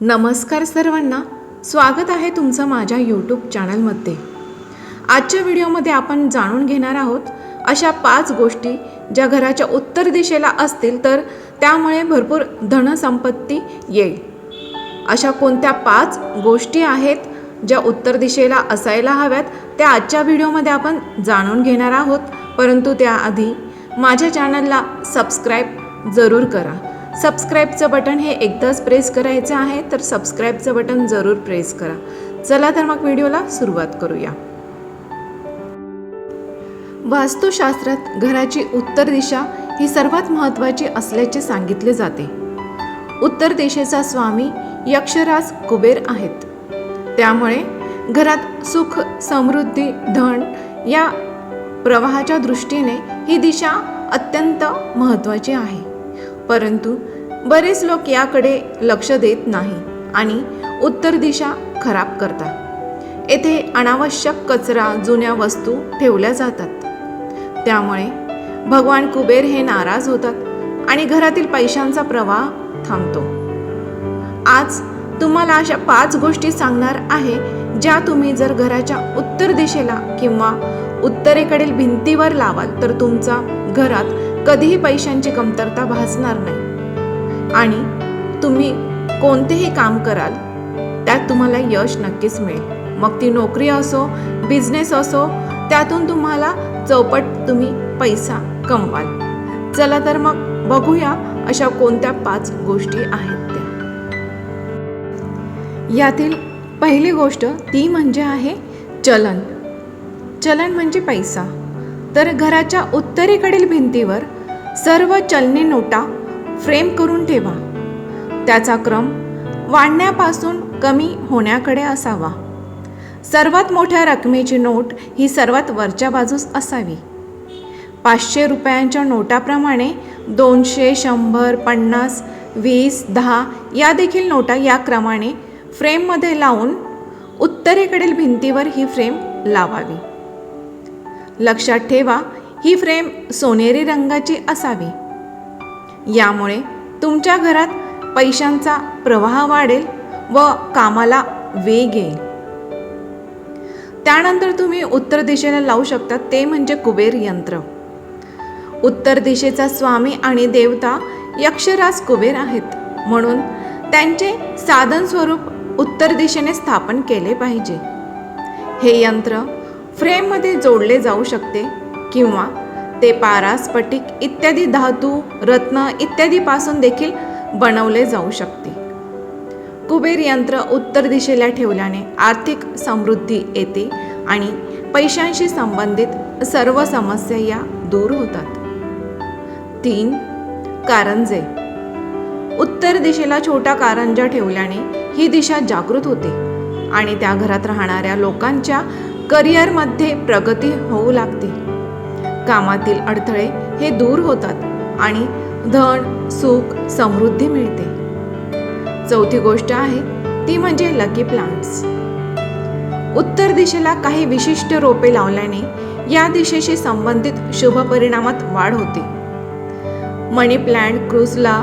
नमस्कार सर्वांना. स्वागत आहे तुमचं माझ्या यूट्यूब चॅनलमध्ये आजच्या व्हिडिओमध्ये आपण जाणून घेणार आहोत अशा पाच गोष्टी ज्या घराच्या उत्तर दिशेला असतील तर त्यामुळे भरपूर धनसंपत्ती येईल. अशा कोणत्या पाच गोष्टी आहेत ज्या उत्तर दिशेला असायला हव्यात त्या आजच्या व्हिडिओमध्ये आपण जाणून घेणार आहोत. परंतु त्याआधी माझ्या चॅनलला सबस्क्राईब जरूर करा. सबस्क्राईबचं बटन हे एकदाच प्रेस करायचं आहे तर सबस्क्राईबचं बटन जरूर प्रेस करा. चला तर मग व्हिडिओला सुरुवात करूया. वास्तुशास्त्रात घराची उत्तर दिशा ही सर्वात महत्त्वाची असल्याचे सांगितले जाते. उत्तर दिशेचा स्वामी यक्षराज कुबेर आहेत. त्यामुळे घरात सुख समृद्धी धन या प्रवाहाच्या दृष्टीने ही दिशा अत्यंत महत्त्वाची आहे. परंतु बरेच लोक याकडे लक्ष देत नाही आणि उत्तर दिशा खराब करतात. येथे अनावश्यक कचरा जुन्या वस्तू ठेवल्या जातात. त्यामुळे भगवान कुबेर हे नाराज होतात आणि घरातील पैशांचा प्रवाह थांबतो. आज तुम्हाला अशा पाच गोष्टी सांगणार आहे ज्या तुम्ही जर घराच्या उत्तर दिशेला किंवा उत्तरेकडील भिंतीवर लावाल तर तुमचा घरात कधीही पैशांची कमतरता भासणार नाही. आणि तुम्ही कोणतेही काम कराल त्यात तुम्हाला यश नक्कीच मिळेल. मग ती नोकरी असो बिझनेस असो त्यातून तुम्हाला चौपट तुम्ही पैसा कमवाल. चला तर मग बघूया अशा कोणत्या पाच गोष्टी आहेत त्या. यातील पहिली गोष्ट ती म्हणजे आहे चलन. चलन म्हणजे पैसा. तर घराच्या उत्तरेकडील भिंतीवर सर्व चलनी नोटा फ्रेम करून ठेवा. त्याचा क्रम वाढण्यापासून कमी होण्याकडे असावा. सर्वात मोठ्या रकमेची नोट ही सर्वात वरच्या बाजूस असावी. पाचशे रुपयांच्या नोटाप्रमाणे दोनशे शंभर पन्नास वीस दहा या देखील नोटा या क्रमाने फ्रेममध्ये लावून उत्तरेकडील भिंतीवर ही फ्रेम लावावी. लक्षात ठेवा ही फ्रेम सोनेरी रंगाची असावी. यामुळे तुमच्या घरात पैशांचा प्रवाह वाढेल व कामाला वेग येईल. त्यानंतर तुम्ही उत्तर दिशेला लावू शकता ते म्हणजे कुबेर यंत्र. उत्तर दिशेचा स्वामी आणि देवता यक्षराज कुबेर आहेत म्हणून त्यांचे साधन स्वरूप उत्तर दिशेने स्थापन केले पाहिजे. हे यंत्र फ्रेममध्ये जोडले जाऊ शकते किंवा ते पारा स्फटिक इत्यादी धातू रत्न इत्यादीपासून देखील बनवले जाऊ शकते. कुबेर यंत्र उत्तर दिशेला ठेवल्याने आर्थिक समृद्धी येते आणि पैशांशी संबंधित सर्व समस्या या दूर होतात. तीन कारंजे. उत्तर दिशेला छोटा कारंजा ठेवल्याने ही दिशा जागृत होते आणि त्या घरात राहणाऱ्या लोकांच्या करिअरमध्ये प्रगती होऊ लागते. कामातील अडथळे हे दूर होतात आणि धन सुख समृद्धी मिळते. चौथी गोष्ट आहे ती म्हणजे लकी प्लांट्स उत्तर दिशेला काही विशिष्ट रोपे लावल्याने या दिशेशी संबंधित शुभ परिणामात वाढ होते. मनी प्लांट क्रूजला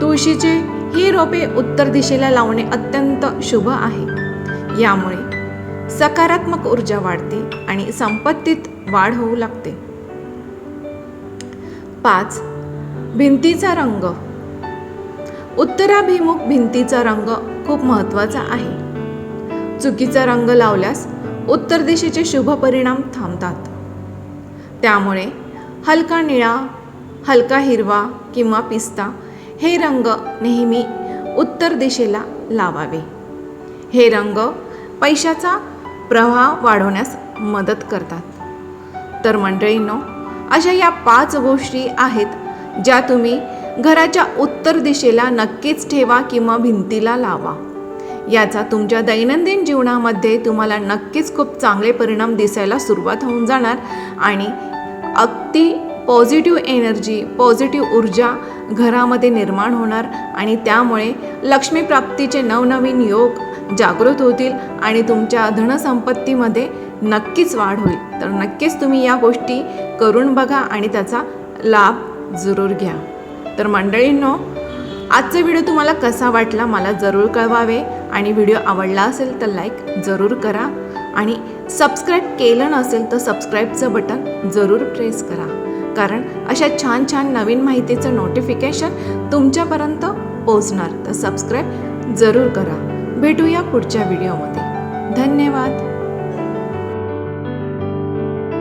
तुळशीचे ही रोपे उत्तर दिशेला लावणे अत्यंत शुभ आहे. यामुळे सकारात्मक ऊर्जा वाढते आणि संपत्तीत वाढ होऊ लागते. पाच. भिंतीचा रंग. उत्तराभिमुख भिंतीचा रंग खूप महत्त्वाचा आहे. चुकीचा रंग लावल्यास उत्तर दिशेचे शुभ परिणाम थांबतात. त्यामुळे हलका निळा हलका हिरवा किंवा पिस्ता हे रंग नेहमी उत्तर दिशेला लावावे. हे रंग पैशाचा प्रवाह वाढवण्यास मदत करतात. तर मंडळींनो अशा या पाच गोष्टी आहेत ज्या तुम्ही घराच्या उत्तर दिशेला नक्कीच ठेवा किंवा भिंतीला लावा. याचा तुमच्या दैनंदिन जीवनामध्ये तुम्हाला नक्कीच खूप चांगले परिणाम दिसायला सुरुवात होऊन जाणार आणि अगदी पॉझिटिव्ह एनर्जी पॉझिटिव्ह ऊर्जा घरामध्ये निर्माण होणार आणि त्यामुळे लक्ष्मीप्राप्तीचे नवनवीन योग जागृत होतील आणि तुमच्या धनसंपत्तीमध्ये नक्कीच वाढ होईल. तर नक्कीच तुम्ही या गोष्टी करून बघा आणि त्याचा लाभ जरूर घ्या. तर मंडळींनो आजचा व्हिडिओ तुम्हाला कसा वाटला मला जरूर कळवावे आणि व्हिडिओ आवडला असेल तर लाईक जरूर करा आणि सबस्क्राईब केलं नसेल तर सबस्क्राईबचं बटन जरूर प्रेस करा. कारण अशा छान छान नवीन माहितीचं नोटिफिकेशन तुमच्यापर्यंत पोचणार तर सबस्क्राईब जरूर करा. भेटूया पुढच्या व्हिडिओमध्ये. धन्यवाद.